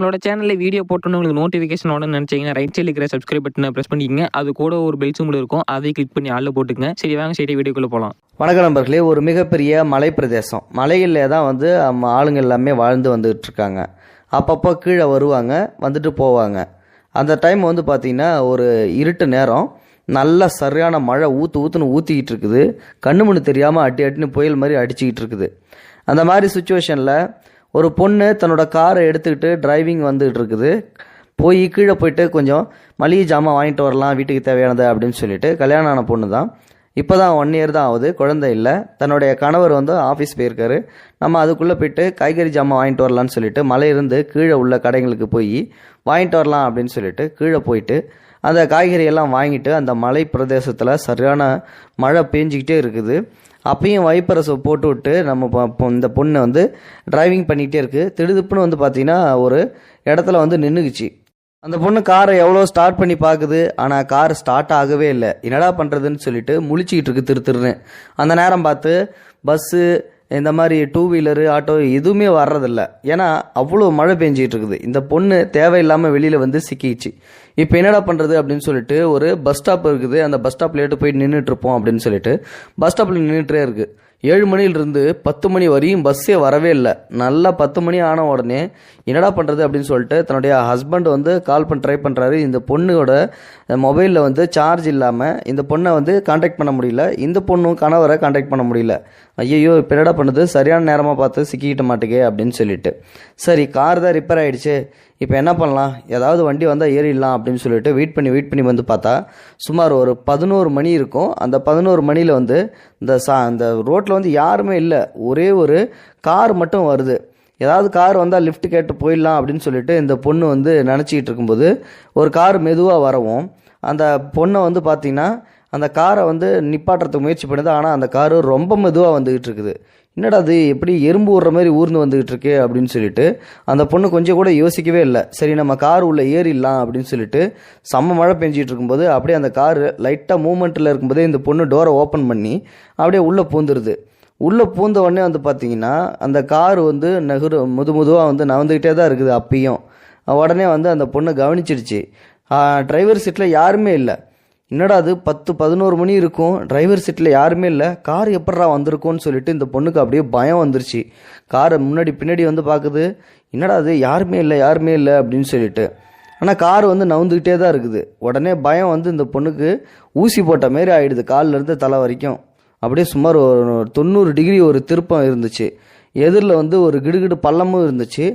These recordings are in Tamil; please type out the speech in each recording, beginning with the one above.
நம்மளோட சேனலில் வீடியோ போட்டோன்னு உங்களுக்கு நோட்டிஃபிகேஷன் உடனே நினச்சிங்கன்னா ரைட் சைடில் இருக்கிற சப்ஸ்கிரைப் பட்டனை ப்ரெஸ் பண்ணிக்கங்க. அது கூட ஒரு பெல் சிம்பிள் இருக்கும். அதை கிளிக் பண்ணி ஆளில் போட்டுக்கங்க. சரி வாங்க சரி வீடியோக்குள்ளே போகலாம் வணக்கம் நண்பர்களே. ஒரு மிகப்பெரிய மலை பிரதேசம் மலைகளில் தான் வந்து நம்ம ஆளுங்க எல்லாமே வாழ்ந்து வந்துகிட்டு இருக்காங்க அப்பப்போ கீழே வருவாங்க வந்துட்டு போவாங்க. அந்த டைம் வந்து பார்த்திங்கன்னா ஒரு இருட்டு நேரம். நல்ல சரியான மழை ஊற்று ஊற்றுன்னு ஊற்றிக்கிட்டு இருக்குது. கண்ணு மண்ணு தெரியாமல் அட்டி அட்டின்னு புயல் மாதிரி அடிச்சுக்கிட்டு இருக்குது. அந்த மாதிரி சுச்சுவேஷனில் ஒரு பொண்ணு தன்னோட காரை எடுத்துக்கிட்டு டிரைவிங் வந்துகிட்டு இருக்குது. போய் கீழே போயிட்டு கொஞ்சம் மளிகை ஜாமான் வாங்கிட்டு வரலாம் வீட்டுக்கு தேவையானது அப்படின்னு சொல்லிட்டு கல்யாணம் ஆன பொண்ணு தான் இப்போ தான் ஒன் இயர் தான் ஆகுது குழந்தை இல்லை. தன்னுடைய கணவர் வந்து ஆஃபீஸ் போயிருக்காரு. நம்ம அதுக்குள்ளே போயிட்டு காய்கறி ஜாமான் வாங்கிட்டு வரலான்னு சொல்லிட்டு மலையிருந்து கீழே உள்ள கடைங்களுக்கு போய் வாங்கிட்டு வரலாம் அப்படின்னு சொல்லிட்டு கீழே போயிட்டு அந்த காய்கறியெல்லாம் வாங்கிட்டு அந்த மலை பிரதேசத்தில் சரியான மழை பேஞ்சிக்கிட்டே இருக்குது. அப்பயும் வைப்பரசை போட்டு விட்டு நம்ம ப- இந்த பொண்ணு வந்து டிரைவிங் பண்ணிகிட்டே இருக்குது திடுதுப்புன்னு வந்து பார்த்தீங்கன்னா ஒரு இடத்துல வந்து நின்றுக்குச்சு அந்த பொண்ணு காரை எவ்வளோ ஸ்டார்ட் பண்ணி பார்க்குது ஆனால் கார் ஸ்டார்ட் ஆகவே இல்லை. என்னடா பண்ணுறதுன்னு சொல்லிட்டு முழிச்சிக்கிட்டு இருக்கு திரு திருன்னு. அந்த நேரம் பார்த்து பஸ்ஸு இந்த மாதிரி டூ வீலரு ஆட்டோ எதுவுமே வர்றதில்ல. ஏன்னா அவ்வளோ மழை பெஞ்சிகிட்டு இருக்குது இந்த பொண்ணு தேவையில்லாமல் வெளியில் வந்து சிக்கிச்சு இப்போ என்னடா பண்ணுறது அப்படின்னு சொல்லிட்டு ஒரு பஸ் ஸ்டாப் இருக்குது. அந்த பஸ் ஸ்டாப்லேட்டு போய் நின்றுட்டு இருப்போம் அப்படின்னு சொல்லிட்டு. பஸ் ஸ்டாப்பில் நின்றுட்டே இருக்குது ஏழு மணியிலிருந்து பத்து மணி வரையும் பஸ்ஸே வரவே இல்லை. நல்லா பத்து மணி ஆன உடனே என்னடா பண்ணுறது அப்படின்னு சொல்லிட்டு தன்னுடைய ஹஸ்பண்ட் வந்து கால் பண்ண ட்ரை பண்ணுறாரு இந்த பொண்ணோட மொபைலில் வந்து சார்ஜ் இல்லாமல் இந்த பொண்ணை வந்து காண்டாக்ட் பண்ண முடியல. இந்த பொண்ணும் கணவரை காண்டாக்ட் பண்ண முடியல. ஐயோ இப்போ என்னடா பண்ணுது சரியான நேரமாக பார்த்து சிக்கிக்கிட்ட மாட்டேங்க அப்படின்னு சொல்லிட்டு. சரி கார் தான் ரிப்பேர் ஆகிடுச்சு இப்போ என்ன பண்ணலாம்? ஏதாவது வண்டி வந்தால் ஏறிடலாம் அப்படின்னு சொல்லிட்டு வெயிட் பண்ணி வெயிட் பண்ணி வந்து பார்த்தா சுமார் ஒரு பதினோரு மணி இருக்கும். அந்த பதினோரு மணியில் வந்து இந்த சா அந்த ரோட்டில் வந்து யாருமே இல்லை. ஒரே ஒரு கார் மட்டும் வருது. ஏதாவது கார் வந்தால் லிஃப்ட் கேட்டு போயிடலாம் அப்படின்னு சொல்லிட்டு இந்த பொண்ணு வந்து நினச்சிக்கிட்டு இருக்கும்போது ஒரு கார் மெதுவாக வரவும் அந்த பொண்ணை வந்து பார்த்தீங்கன்னா அந்த காரை வந்து நிப்பாட்டுறதுக்கு முயற்சி பண்ணுது. ஆனால் அந்த காரு ரொம்ப மெதுவாக வந்துகிட்டு இருக்குது. என்னடா அது? எப்படி எறும்பு ஊறுற மாதிரி ஊர்ந்து வந்துகிட்டு இருக்கு அப்படின்னு சொல்லிட்டு அந்த பொண்ணு கொஞ்சம் கூட யோசிக்கவே இல்லை. சரி நம்ம கார் உள்ள ஏறிடலாம் அப்படின்னு சொல்லிட்டு செம்ம மழை பெஞ்சிட்டு இருக்கும்போது அப்படியே அந்த கார் லைட்டாக மூமெண்ட்டில் இருக்கும்போதே இந்த பொண்ணு டோரை ஓப்பன் பண்ணி அப்படியே உள்ளே பூந்துருது. உள்ளே பூந்த உடனே வந்து பார்த்தீங்கன்னா அந்த கார் வந்து நகரு முது முதுவாக வந்து நவந்துக்கிட்டே தான் இருக்குது அப்பயும். உடனே வந்து அந்த பொண்ணு கவனிச்சிடுச்சு. டிரைவர் சீட்டில் யாருமே இல்லை. என்னடா அது பத்து பதினோரு மணி இருக்கும். டிரைவர் சீட்டில் யாருமே இல்லை. கார் எப்பட்றா வந்திருக்கும்னு சொல்லிட்டு இந்த பொண்ணுக்கு அப்படியே பயம் வந்துருச்சு. காரை முன்னாடி பின்னாடி வந்து பார்க்குது என்னடா அது யாருமே இல்லை யாருமே இல்லை அப்படின்னு சொல்லிட்டு. ஆனால் கார் வந்து நவுந்துக்கிட்டே தான் இருக்குது. உடனே பயம் வந்து இந்த பொண்ணுக்கு ஊசி போட்ட மாரி ஆகிடுது கால்ல இருந்து தலை வரைக்கும். அப்படியே சுமார் ஒரு தொண்ணூறு டிகிரி ஒரு திருப்பம் இருந்துச்சு. எதிரில் வந்து ஒரு கிடுகிடு பள்ளமும் இருந்துச்சு.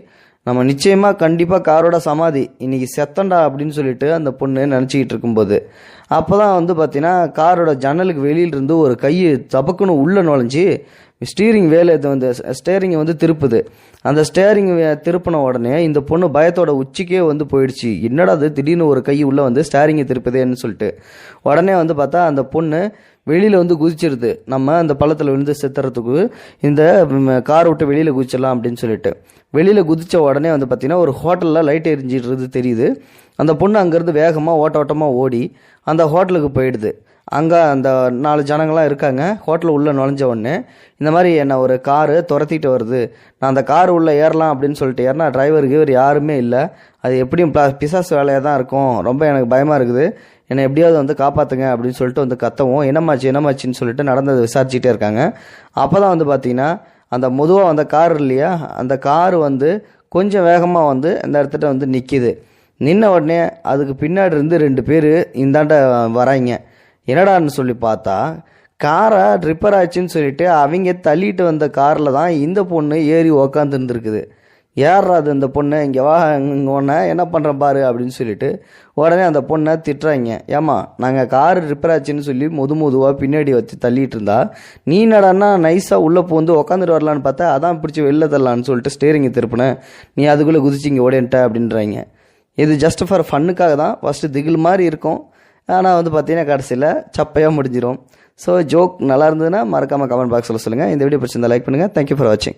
நம்ம நிச்சயமாக கண்டிப்பாக காரோட சமாதி. இன்னைக்கு செத்தண்டா அப்படின்னு சொல்லிட்டு அந்த பொண்ணு நினச்சிக்கிட்டு இருக்கும்போது அப்போ தான் வந்து பார்த்தீங்கன்னா காரோட ஜன்னலுக்கு வெளியிலிருந்து ஒரு கை தபக்குன்னு உள்ளே நுழைஞ்சி ஸ்டீரிங் வேலை இது வந்து ஸ்டேரிங்கை வந்து திருப்புது. அந்த ஸ்டேரிங் திருப்பின உடனே இந்த பொண்ணு பயத்தோட உச்சிக்கே வந்து போயிடுச்சு. என்னடா அது திடீர்னு ஒரு கை உள்ளே வந்து ஸ்டேரிங்கை திருப்புதேன்னு சொல்லிட்டு. உடனே வந்து பார்த்தா அந்த பொண்ணு வெளியில் வந்து குதிச்சிருது. நம்ம அந்த பள்ளத்தில் விழுந்து செத்துறதுக்கு இந்த கார் விட்டு வெளியில் குதிச்சிடலாம் அப்படின்னு சொல்லிட்டு. வெளியில் குதித்த உடனே வந்து பார்த்தீங்கன்னா ஒரு ஹோட்டலில் லைட் எரிஞ்சிடுறது தெரியுது. அந்த பொண்ணு அங்கேருந்து வேகமாக ஓட்ட ஓட்டமாக ஓடி அந்த ஹோட்டலுக்கு போயிடுது. அங்கே அந்த நாலு ஜனங்கள்லாம் இருக்காங்க. ஹோட்டல் உள்ளே நுழைஞ்ச உடனே இந்த மாதிரி என்னை ஒரு காரு துரத்திட்டு வருது. நான் அந்த கார் உள்ளே ஏறலாம் அப்படின்னு சொல்லிட்டு ஏறினா டிரைவருக்கு இவர் யாருமே இல்லை. அது எப்படியும் ப்ள பிசாசு வேலையாக தான் இருக்கும். ரொம்ப எனக்கு பயமாக இருக்குது. என்னை எப்படியாவது வந்து காப்பாற்றுங்க அப்படின்னு சொல்லிட்டு வந்து கத்தவும் என்னமாச்சு என்னம்மாச்சின்னு சொல்லிட்டு நடந்ததை விசாரிச்சுட்டே இருக்காங்க. அப்போ தான் வந்து பார்த்தீங்கன்னா அந்த முதுவாக வந்த கார் இல்லையா அந்த கார் வந்து கொஞ்சம் வேகமாக வந்து அந்த இடத்துல வந்து நிற்கிது நின்ன உடனே அதுக்கு பின்னாடி இருந்து ரெண்டு பேர் இந்தாண்ட வராங்க என்னடான்னு சொல்லி பார்த்தா காரை ரிப்பேர் ஆச்சுன்னு சொல்லிட்டு அவங்க தள்ளிட்டு வந்த காரில் தான் இந்த பொண்ணு ஏறி உக்காந்துருந்துருக்குது. ஏறுறா அது இந்த பொண்ணு? இங்கே வா இங்கே ஒன்று என்ன பண்ணுறேன் பாரு அப்படின்னு சொல்லிட்டு உடனே அந்த பொண்ணை திட்டுறாங்க. ஏமா நாங்கள் கார் ரிப்பேர் ஆச்சுன்னு சொல்லி முது முதுவாக பின்னாடி வச்சு தள்ளிட்டு இருந்தா நீ என்னடான்னா நைஸாக உள்ளே பூந்து உக்காந்துட்டு வரலான்னு பார்த்தா அதான் பிடிச்சி வெளில தரலான்னு சொல்லிட்டு ஸ்டேரிங்கை திருப்பினேன் நீ அதுக்குள்ளே குதிச்சு இங்கே ஓடேன்ட்ட அப்படின்றாங்க. இது ஜஸ்ட் ஃபார் ஃபன்னுக்காக தான். ஃபஸ்ட்டு திகில் மாதிரி இருக்கும். ஆனால் வந்து பார்த்தீங்கன்னா கடைசியில் சப்பையாக முடிஞ்சிடும் ஸோ ஜோக் நல்லா இருந்ததுன்னா மறக்காமல் கமெண்ட் பாக்ஸில் சொல்லுங்கள் இந்த வீடியோ பிடிச்சிருந்தா லைக் பண்ணுங்கள் தேங்க்யூ ஃபார் வாட்சிங்